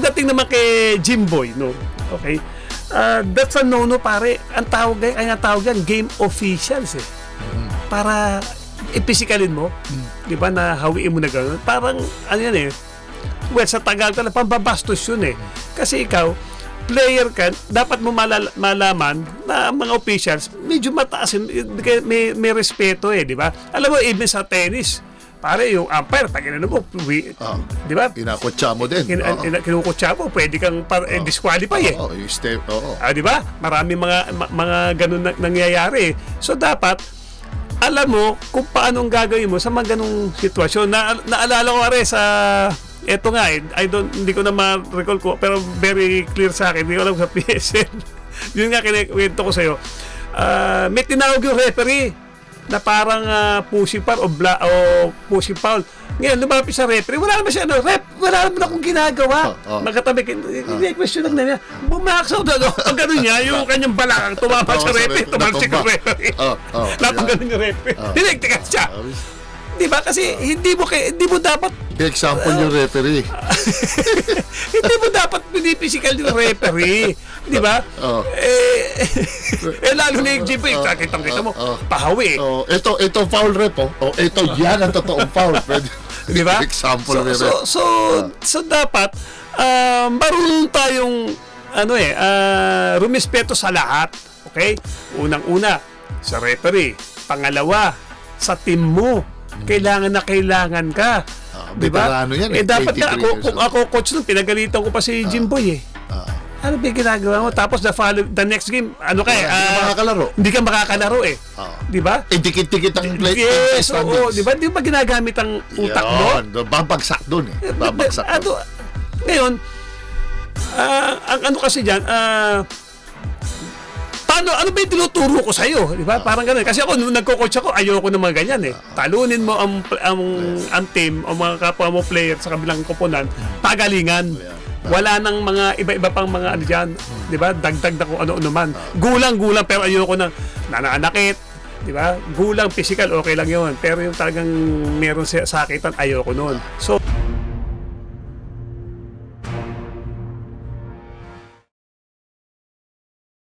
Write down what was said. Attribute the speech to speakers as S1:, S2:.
S1: pagdating naman kay Jimboy, no? Okay? Ah, that's a no-no, pare. Ang tawag, ay ang tawag yan, game officials, eh. Para ipisikalin mo, di ba, na hawiin mo na gano'n. Parang, ano yan eh, well, sa Tagalog talaga, pambabastos yun eh. Kasi ikaw, player ka, dapat mo malala- malaman na mga officials, medyo mataas, kaya may, may respeto eh, di ba? Alam mo, even sa tennis, pare, yung umpire, pag inano mo, wi-
S2: Ah.
S1: di ba?
S2: Kinakotsa mo din.
S1: Kin- kin- kinukutsa mo, pwede kang par- eh, disqualify eh.
S2: Oo, yung step. Oo.
S1: Ah, di ba? Marami mga ma- mga ganun na, nangyayari. So dapat alam mo kung paano ang gagawin mo sa mga ganung sitwasyon. Na, naalala ko are sa eto nga eh, I don't hindi ko na ma-recall ko pero very clear sa akin. Hindi ko alam sa PSN. Yun nga kinikwento ko sa iyo. may tinawag yung referee na parang uh, foul o, bla, o pushing foul. Ngayon, lumapit sa referee, wala naman siya, ano, rep, wala naman akong ginagawa.
S2: Oh, oh.
S1: Magkatabi, hindi question lang na niya. Bumaksaw na, no? Pag gano'n niya, yung kanyang balakang tumapa
S2: Oo,
S1: sa
S2: sa
S1: referee,
S2: ref-
S1: tumalsik
S2: natumba.
S1: referee.
S2: Oh, oh,
S1: Napag gano'n yung referee.
S2: Oh.
S1: Dinigtikan siya. Di ba? Kasi hindi mo, kay, hindi mo dapat
S2: Example yung referee.
S1: hindi mo dapat pinipisikal yung referee. Di ba?
S2: Oo.
S1: Eh, eh, lalo na yung GP, kitang kita mo,
S2: Oo.
S1: pahawi.
S2: Oh, ito ito foul rep oh. Oh, ito yan ang totoong foul. Pwede.
S1: Di ba?
S2: Example
S1: so, so, so, so dapat, um, marunong tayong, ano eh, ah, rumispeto sa lahat. Okay? Unang-una, sa referee. Pangalawa, sa team mo. Kailangan na kailangan ka.
S2: Ah,
S1: Di ba?
S2: veterano yan
S1: Eh,
S2: eh,
S1: dapat
S2: 23
S1: ako,
S2: years
S1: kung ako coach nun, pinagalitan ko pa si Jimboy eh.
S2: Ah.
S1: Ano ba ginagawa mo? Tapos the, follow, the next game, ano ka eh?
S2: Hindi ka makakalaro.
S1: Hindi ka makakalaro eh.
S2: Ah.
S1: Di ba?
S2: Eh, dikit-dikit ang play.
S1: Yes, oo. Di ba? Di ba ginagamit ang utak mo?
S2: Yun, babagsak dun eh. Babagsak
S1: ano, ngayon, ah, ang ano kasi diyan, ah, paano, ano ba yung tinuturo ko sa'yo? Di ba? Parang ganun. Kasi ako, nung nagko-coach ako, ayoko ng mga ganyan eh. Talunin mo ang, ang, ang team, o mga kapwa mo player sa kabilang koponan, pagalingan. Wala nang mga iba-iba pang mga ano dyan. Di ba? Dagdag na kung ano-ano man. Gulang-gulang, pero ayoko ng nananakit. Di ba? Gulang, physical, okay lang yun. Pero yung talagang meron sa sakitan, ayoko nun. So,